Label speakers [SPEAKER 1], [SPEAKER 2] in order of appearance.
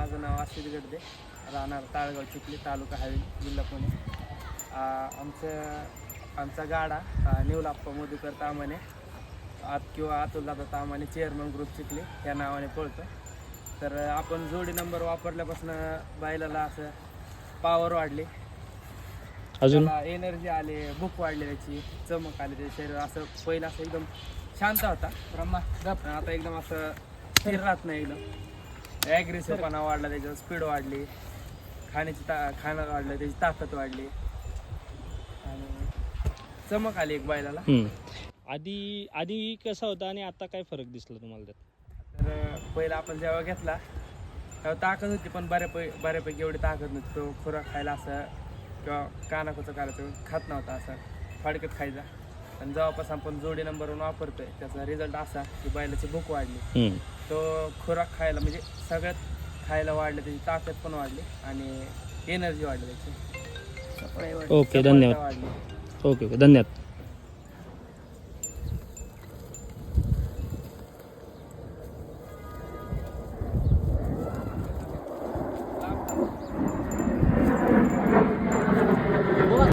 [SPEAKER 1] माझं नाव आशिष गडदे राहणार ताळगाव चिखली तालुका हवेली जिल्हा पुणे. आ, आमचं आमचा गाडा निवलाप्पा मधुकर तामाने आत किंवा अतुल दादा तामाने चेअरमन ग्रुप चिखली या नावाने पळतो. तर आपण जोडी नंबर वापरल्यापासून बैलाला असं पावर वाढली.
[SPEAKER 2] अजून?
[SPEAKER 1] एनर्जी आली भूक वाढली त्याची चमक आली त्याच्या शरीर असं पहिलं असं एकदम शांत होता. ब्रह्मा आता एकदम असं स्थिर राहत नाही एकदम ॲग्रेसिव्हपणा वाढला त्याच्यात स्पीड वाढली. खाण्याची ता खाणं वाढलं त्याची ताकद वाढली. आणि चमक आली एक बैलाला.
[SPEAKER 2] हम्म. आधी आधी कसा होता आणि आता काय फरक दिसला तुम्हाला त्यात?
[SPEAKER 1] तर पहिला आपण जेव्हा घेतला तेव्हा ताकद होती पण बऱ्यापै बऱ्यापैकी एवढी ताकद नव्हती. तो खुराक खायला असं किंवा कानाकोचं करायचं खात नव्हता असं. फाडकत खायचा. पण जेव्हापासून आपण जोडी नंबरवरून वापरतोय. त्याचा रिझल्ट असा की बैलाची भूक वाढली. तो खुराक खायला म्हणजे सगळ्यात खायला वाढलं त्याची ताकद पण वाढली आणि एनर्जी वाढली त्याची.
[SPEAKER 2] ओके धन्यवाद.
[SPEAKER 1] वाढली.
[SPEAKER 2] ओके ओके धन्यवाद.